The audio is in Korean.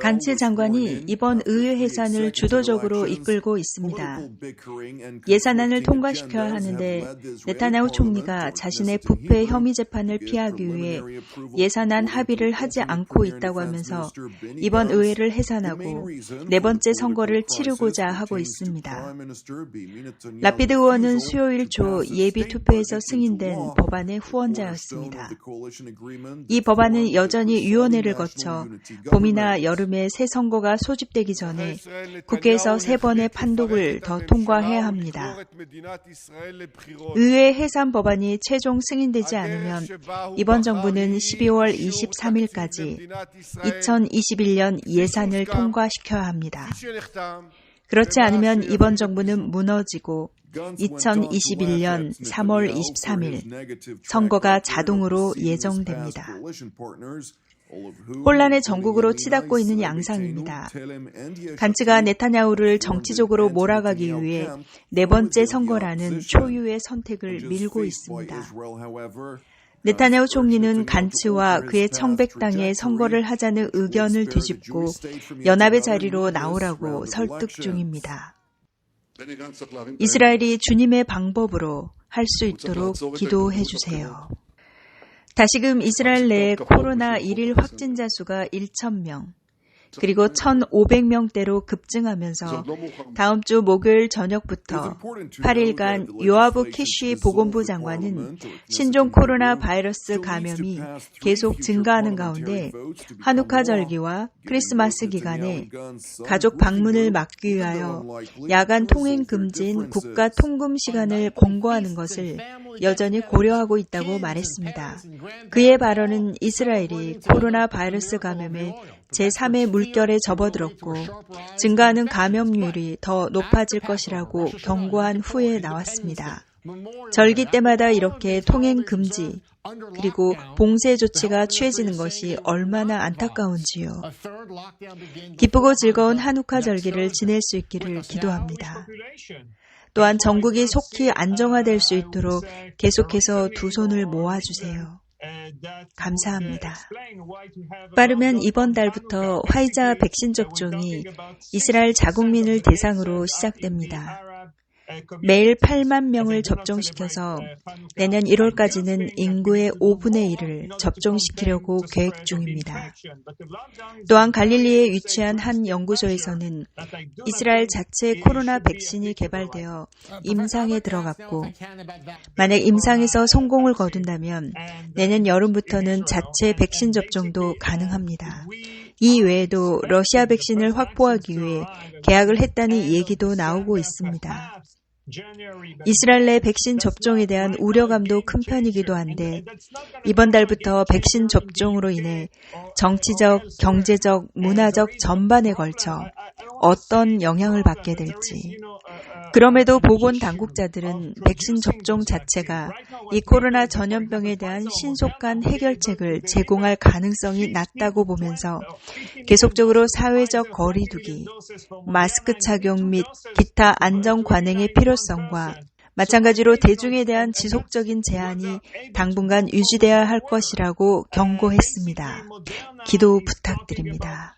간츠 장관이 이번 의회 해산을 주도적으로 이끌고 있습니다. 예산안을 통과시켜야 하는데 네타냐후 총리가 자신의 부패 혐의 재판을 피하기 위해 예산안 합의를 하지 않고 있다고 하면서 이번 의회를 해산하고 네 번째 선거를 치르고자 하고 있습니다. 라피드 의원은 수요일 초 예비 투표에서 승인된 법안의 후원자였습니다. 이 법안은 여전히 위원회를 거쳐 봄이나 여름에 새 선거가 소집되기 전에 국회에서 세 번의 판독을 더 통과해야 합니다. 의회 해산 법안이 최종 승인되지 않으면 이번 정부는 12월 23일까지 2021년 예산을 통과시켜야 합니다. 그렇지 않으면 이번 정부는 무너지고 2021년 3월 23일 선거가 자동으로 예정됩니다. 혼란의 전국으로 치닫고 있는 양상입니다. 간츠가 네타냐후를 정치적으로 몰아가기 위해 네 번째 선거라는 초유의 선택을 밀고 있습니다. 네타냐후 총리는 간츠와 그의 청백당의 선거를 하자는 의견을 뒤집고 연합의 자리로 나오라고 설득 중입니다. 이스라엘이 주님의 방법으로 할 수 있도록 기도해 주세요. 다시금 이스라엘 내에 코로나 1일 확진자 수가 1,000명, 그리고 1,500명대로 급증하면서 다음 주 목요일 저녁부터 8일간 요아부 키쉬 보건부 장관은 신종 코로나 바이러스 감염이 계속 증가하는 가운데 한우카 절기와 크리스마스 기간에 가족 방문을 막기 위하여 야간 통행 금지인 국가 통금 시간을 공고하는 것을 여전히 고려하고 있다고 말했습니다. 그의 발언은 이스라엘이 코로나 바이러스 감염에 제3의 물결에 접어들었고 증가하는 감염률이 더 높아질 것이라고 경고한 후에 나왔습니다. 절기 때마다 이렇게 통행 금지 그리고 봉쇄 조치가 취해지는 것이 얼마나 안타까운지요. 기쁘고 즐거운 한우카 절기를 지낼 수 있기를 기도합니다. 또한 전국이 속히 안정화될 수 있도록 계속해서 두 손을 모아주세요. 감사합니다. 빠르면 이번 달부터 화이자 백신 접종이 이스라엘 자국민을 대상으로 시작됩니다. 매일 8만 명을 접종시켜서 내년 1월까지는 인구의 5분의 1을 접종시키려고 계획 중입니다. 또한 갈릴리에 위치한 한 연구소에서는 이스라엘 자체 코로나 백신이 개발되어 임상에 들어갔고 만약 임상에서 성공을 거둔다면 내년 여름부터는 자체 백신 접종도 가능합니다. 이 외에도 러시아 백신을 확보하기 위해 계약을 했다는 얘기도 나오고 있습니다. 이스라엘 내 백신 접종에 대한 우려감도 큰 편이기도 한데 이번 달부터 백신 접종으로 인해 정치적, 경제적, 문화적 전반에 걸쳐 어떤 영향을 받게 될지 그럼에도 보건 당국자들은 백신 접종 자체가 이 코로나 전염병에 대한 신속한 해결책을 제공할 가능성이 낮다고 보면서 계속적으로 사회적 거리두기, 마스크 착용 및 기타 안전 관행의 필요성과 마찬가지로 대중에 대한 지속적인 제한이 당분간 유지되어야 할 것이라고 경고했습니다. 기도 부탁드립니다.